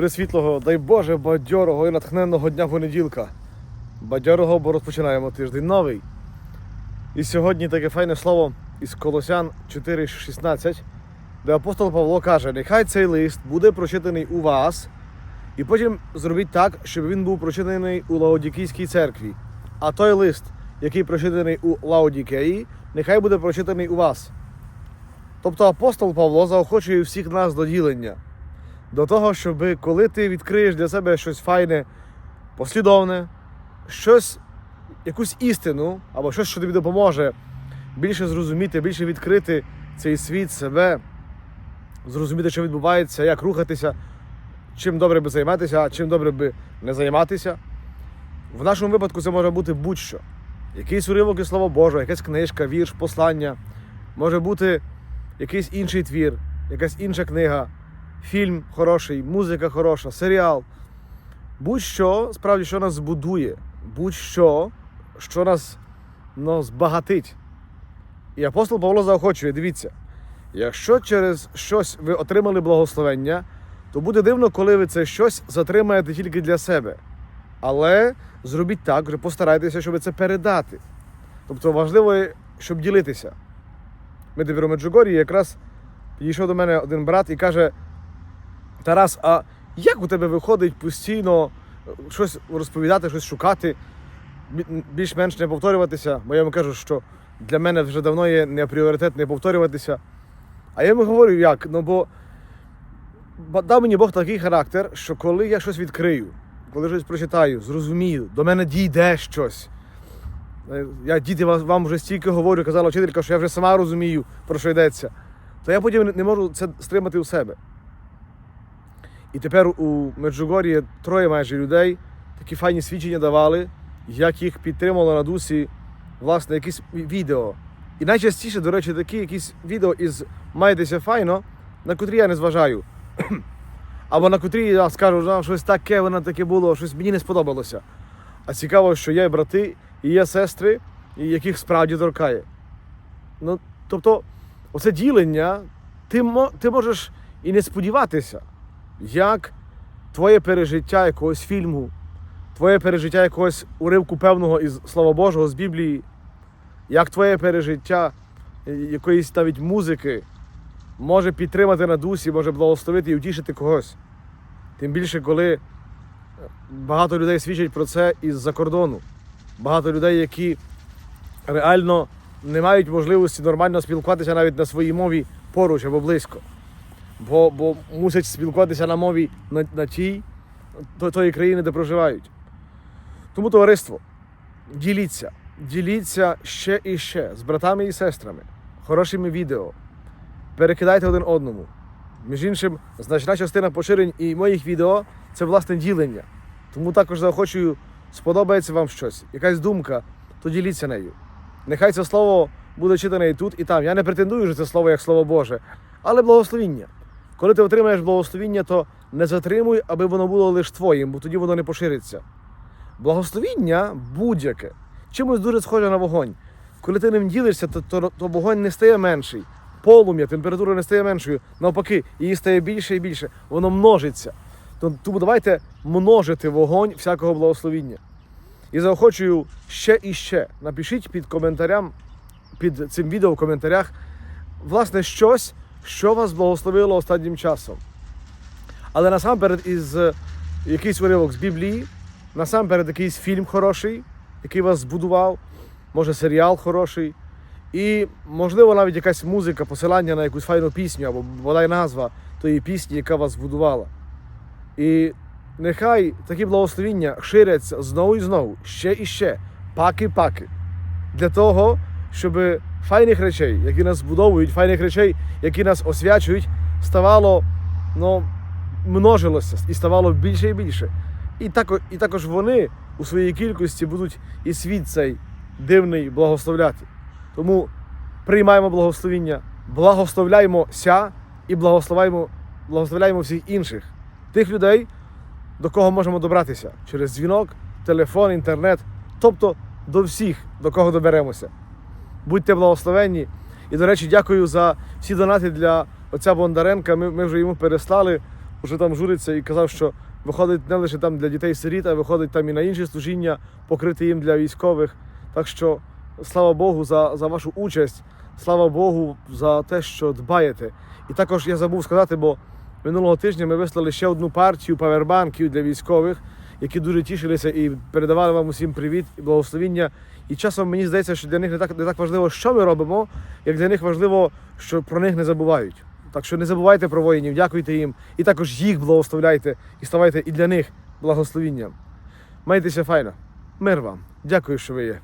присвітлого, дай Боже, бадьорого і натхненного дня понеділка. Бадьорого, бо розпочинаємо тиждень новий. І сьогодні таке файне слово із Колосян 4,16, де апостол Павло каже: нехай цей лист буде прочитаний у вас, і потім зробіть так, щоб він був прочитаний у Лаодікійській церкві. А той лист, який прочитаний у Лаодікеї, нехай буде прочитаний у вас. Тобто апостол Павло заохочує всіх нас до ділення, до того, щоб коли ти відкриєш для себе щось файне, послідовне, щось, якусь істину, або щось, що тобі допоможе більше зрозуміти, більше відкрити цей світ себе, зрозуміти, що відбувається, як рухатися, чим добре би займатися, а чим добре би не займатися. В нашому випадку це може бути будь-що. Якийсь уривок із Слова Божого, якась книжка, вірш, послання, може бути якийсь інший твір, якась інша книга, фільм хороший, музика хороша, серіал. Будь-що, справді, що нас збудує, будь-що, що нас ну, збагатить. І апостол Павло заохочує, дивіться, якщо через щось ви отримали благословення, то буде дивно, коли ви це щось затримаєте тільки для себе. Але зробіть так, постарайтеся, щоб це передати. Тобто важливо, щоб ділитися. Ми тепер у Меджугорі якраз підійшов до мене один брат і каже: Тарас, а як у тебе виходить постійно е, щось розповідати, щось шукати, більш-менш не повторюватися? Бо я йому кажу, що для мене вже давно є не пріоритет не повторюватися. А я йому говорю, як? Ну бо дав мені Бог такий характер, що коли я щось відкрию, коли щось прочитаю, зрозумію, до мене дійде щось. Е, Я діти вам вже стільки говорю, казала вчителька, що я вже сама розумію, про що йдеться. То я потім не- не можу це стримати у себе. І тепер у Меджугорі троє майже людей такі файні свідчення давали, як їх підтримало на дусі власне якісь відео. І найчастіше, до речі, такі якісь відео із майтеся файно, на котрі я не зважаю. Або на котрі я скажу, що щось таке, воно таке було, щось мені не сподобалося. А цікаво, що є брати і є сестри, яких справді торкає. Ну, тобто, оце ділення, ти, ти можеш і не сподіватися, як твоє пережиття якогось фільму, твоє пережиття якогось уривку певного із Слова Божого, з Біблії, як твоє пережиття е, якоїсь навіть музики може підтримати на дусі, може благословити і утішити когось. Тим більше, коли е, багато людей свідчать про це із-за кордону. Багато людей, які реально не мають можливості нормально спілкуватися навіть на своїй мові поруч або близько. Бо, бо мусять спілкуватися на мові на, на тій то- тої країни, де проживають. Тому товариство, діліться, діліться ще і ще з братами і сестрами, хорошими відео. Перекидайте один одному. Між іншим, значна частина поширень і моїх відео це власне ділення. Тому також заохочую, сподобається вам щось, якась думка, то діліться нею. Нехай це слово буде читане і тут, і там. Я не претендую, що це слово як слово Боже, але благословіння. Коли ти отримаєш благословіння, то не затримуй, аби воно було лише твоїм, бо тоді воно не пошириться. Благословіння будь-яке, чимось дуже схоже на вогонь. Коли ти ним ділишся, то, то, то вогонь не стає менший. Полум'я, температура не стає меншою. Навпаки, її стає більше і більше. Воно множиться. Тому давайте множити вогонь всякого благословіння. І заохочую ще і ще. Напишіть під коментарям, під цим відео в коментарях, власне, щось, що вас благословило останнім часом. Але насамперед із е, якийсь уривок з Біблії, насамперед якийсь фільм хороший, який вас збудував, може серіал хороший, і, можливо, навіть якась музика, посилання на якусь файну пісню або бодай назва тої пісні, яка вас збудувала. І нехай такі благословіння ширяться знову і знову, ще і ще, паки-паки. Для того, щоб файних речей, які нас збудовують, файних речей, які нас освячують, ставало, ну, множилося і ставало більше і більше. І також, і також вони у своїй кількості будуть і світ цей дивний благословляти. Тому приймаємо благословіння, благословляймося і благословляємо, благословляємо всіх інших, тих людей, до кого можемо добратися через дзвінок, телефон, інтернет, тобто до всіх, до кого доберемося. Будьте благословенні. І, до речі, дякую за всі донати для отця Бондаренка. Ми, ми вже йому переслали вже там журиться і казав, що виходить не лише там для дітей сиріт, а виходить там і на інші служіння, покрити їм для військових. Так що слава Богу за, за вашу участь, слава Богу за те, що дбаєте. І також я забув сказати, бо минулого тижня ми вислали ще одну партію павербанків для військових, які дуже тішилися і передавали вам усім привіт і благословіння. І часом мені здається, що для них не так, не так важливо, що ми робимо, як для них важливо, що про них не забувають. Так що не забувайте про воїнів, дякуйте їм, і також їх благословляйте і ставайте і для них благословінням. Майтеся файно. Мир вам. Дякую, що ви є.